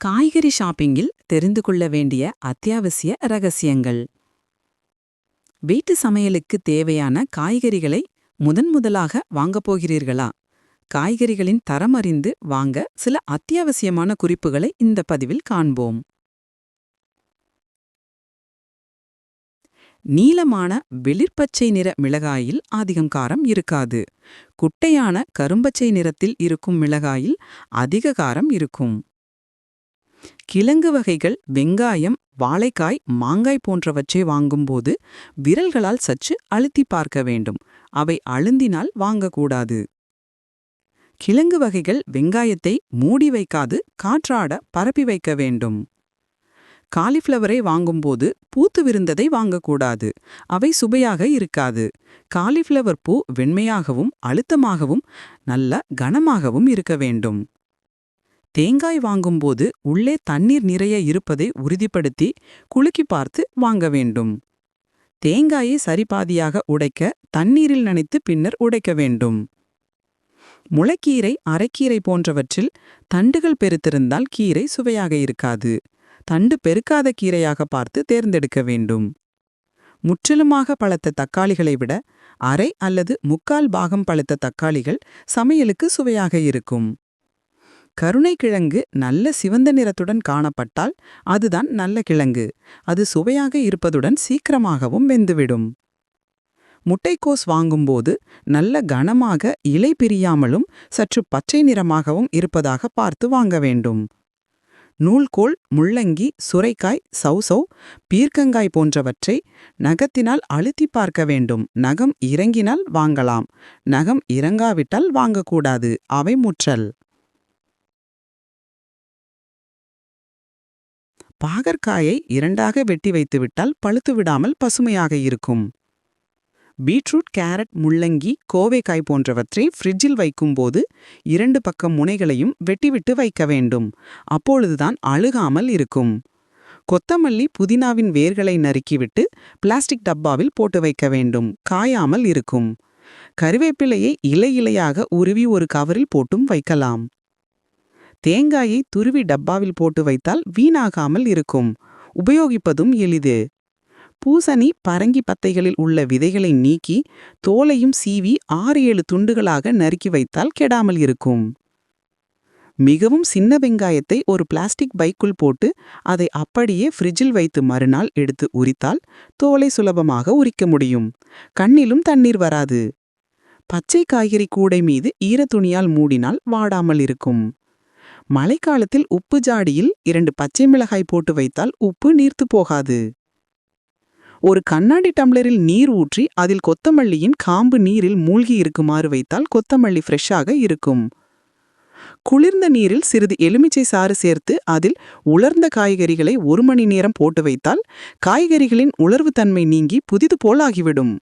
காய்கறி ஷாப்பிங்கில் தெரிந்து கொள்ள வேண்டிய அத்தியாவசிய ரகசியங்கள். வீட்டு சமையலுக்கு தேவையான காய்கறிகளை முதன் முதலாக வாங்கப் போகிறீர்களா? காய்கறிகளின் தரம் அறிந்து வாங்க சில அத்தியாவசியமான குறிப்புகளை இந்த பதிவில் காண்போம். நீளமான வெளிர்பச்சை நிற மிளகாயில் அதிகம் காரம் இருக்காது. குட்டையான கரும்பச்சை நிறத்தில் இருக்கும் மிளகாயில் அதிக காரம் இருக்கும். கிழங்கு வகைகள் வெங்காயம் வாழைக்காய் மாங்காய் போன்றவற்றை வாங்கும்போது விரல்களால் சற்று அழுத்தி பார்க்க வேண்டும். அவை அழுந்தினால் வாங்கக்கூடாது. கிழங்கு வகைகள் வெங்காயத்தை மூடி வைக்காது காற்றாட பரப்பி வைக்க வேண்டும். காலிஃப்ளவரை வாங்கும்போது பூத்து விருந்ததை வாங்கக்கூடாது. அவை சுவையாக இருக்காது. காலிஃப்ளவர் பூ வெண்மையாகவும் அழுத்தமாகவும் நல்ல கனமாகவும் இருக்க வேண்டும். தேங்காய் வாங்கும்போது உள்ளே தண்ணீர் நிறைய இருப்பதை உறுதிப்படுத்தி குலுக்கி பார்த்து வாங்க வேண்டும். தேங்காயை சரிபாதியாக உடைக்க தண்ணீரில் நனைத்து பின்னர் உடைக்க வேண்டும். முளைக்கீரை அரைக்கீரை போன்றவற்றில் தண்டுகள் பெருத்திருந்தால் கீரை சுவையாக இருக்காது. தண்டு பெருக்காத கீரையாக பார்த்து தேர்ந்தெடுக்க வேண்டும். முற்றிலுமாக பழுத்த தக்காளிகளை விட அரை அல்லது முக்கால் பாகம் பழுத்த தக்காளிகள் சமையலுக்கு சுவையாக இருக்கும். கருணைக்கிழங்கு நல்ல சிவந்த நிறத்துடன் காணப்பட்டால் அதுதான் நல்ல கிழங்கு. அது சுவையாக இருப்பதுடன் சீக்கிரமாகவும் வெந்துவிடும். முட்டைக்கோஸ் வாங்கும்போது நல்ல கனமாக இலை பிரியாமலும் சற்று பச்சை நிறமாகவும் இருப்பதாக பார்த்து வாங்க வேண்டும். நூல்கோல் முள்ளங்கி சுரைக்காய் சௌசௌ பீர்க்கங்காய் போன்றவற்றை நகத்தினால் அழுத்தி பார்க்க வேண்டும். நகம் இறங்கினால் வாங்கலாம். நகம் இறங்காவிட்டால் வாங்கக்கூடாது. அவை முற்றல். பாகற்காயை இரண்டாக வெட்டி வைத்துவிட்டால் பழுத்து விடாமல் பசுமையாக இருக்கும். பீட்ரூட் கேரட் முள்ளங்கி கோவைக்காய் போன்றவற்றை ஃப்ரிட்ஜில் வைக்கும்போது இரண்டு பக்கம் முனைகளையும் வெட்டிவிட்டு வைக்க வேண்டும். அப்பொழுதுதான் அழுகாமல் இருக்கும். கொத்தமல்லி புதினாவின் வேர்களை நறுக்கிவிட்டு பிளாஸ்டிக் டப்பாவில் போட்டு வைக்க வேண்டும். காயாமல் இருக்கும். கருவேப்பிலையை இலை இலையாக உருவி ஒரு கவரில் போட்டும் வைக்கலாம். தேங்காயை துருவி டப்பாவில் போட்டு வைத்தால் வீணாகாமல் இருக்கும். உபயோகிப்பதும் எளிது. பூசணி பரங்கி பத்தைகளில் உள்ள விதைகளை நீக்கி தோலையும் சீவி ஆறு ஏழு துண்டுகளாக நறுக்கி வைத்தால் கெடாமல் இருக்கும். மிகவும் சின்ன வெங்காயத்தை ஒரு பிளாஸ்டிக் பைக்குள் போட்டு அதை அப்படியே ஃப்ரிட்ஜில் வைத்து மறுநாள் எடுத்து உரித்தால் தோலை சுலபமாக உரிக்க முடியும். கண்ணிலும் தண்ணீர் வராது. பச்சை காய்கறி கூடை மீது ஈரத்துணியால் மூடினால் வாடாமல் இருக்கும். மழைக்காலத்தில் உப்பு ஜாடியில் இரண்டு பச்சை மிளகாய் போட்டு வைத்தால் உப்பு நீர்த்து போகாது. ஒரு கண்ணாடி டம்ளரில் நீர் ஊற்றி அதில் கொத்தமல்லியின் காம்பு நீரில் மூழ்கி இருக்குமாறு வைத்தால் கொத்தமல்லி ஃப்ரெஷ்ஷாக இருக்கும். குளிர்ந்த நீரில் சிறிது எலுமிச்சை சாறு சேர்த்து அதில் உலர்ந்த காய்கறிகளை ஒரு மணி நேரம் போட்டு வைத்தால் காய்கறிகளின் உலர்வு தன்மை நீங்கி புதிது போலாகிவிடும்.